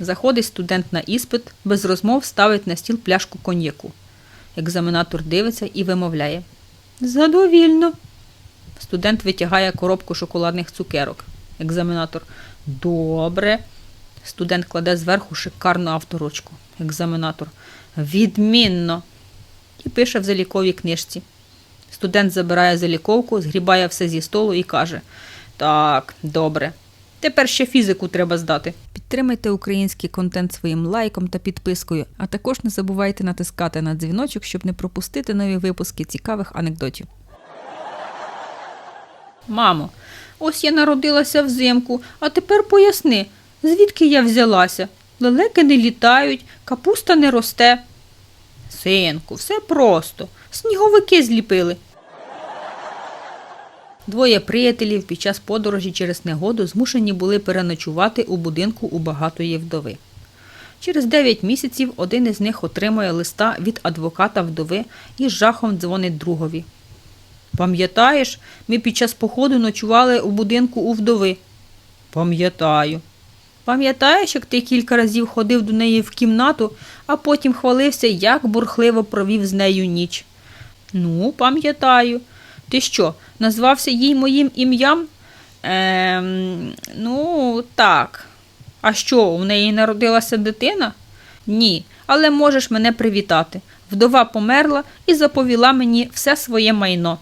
Заходить студент на іспит, без розмов ставить на стіл пляшку коньяку. Екзаменатор дивиться і вимовляє. Задовільно. Студент витягає коробку шоколадних цукерок. Екзаменатор. Добре. Студент кладе зверху шикарну авторучку. Екзаменатор. Відмінно. І пише в заліковій книжці. Студент забирає заліковку, згрібає все зі столу і каже: Так, добре. Тепер ще фізику треба здати. Підтримайте український контент своїм лайком та підпискою, а також не забувайте натискати на дзвіночок, щоб не пропустити нові випуски цікавих анекдотів. Мамо, ось я народилася взимку, а тепер поясни, звідки я взялася? Лелеки не літають, капуста не росте. Синку, все просто. Сніговики зліпили. Двоє приятелів під час подорожі через негоду змушені були переночувати у будинку у багатої вдови. Через 9 місяців один із них отримує листа від адвоката вдови і з жахом дзвонить другові. Пам'ятаєш, ми під час походу ночували у будинку у вдови. Пам'ятаю. Пам'ятаєш, як ти кілька разів ходив до неї в кімнату, а потім хвалився, як бурхливо провів з нею ніч. Ну, пам'ятаю. Ти що, назвався їй моїм ім'ям? Ем, ну, так. А що, у неї народилася дитина? Ні, але можеш мене привітати. Вдова померла і заповіла мені все своє майно.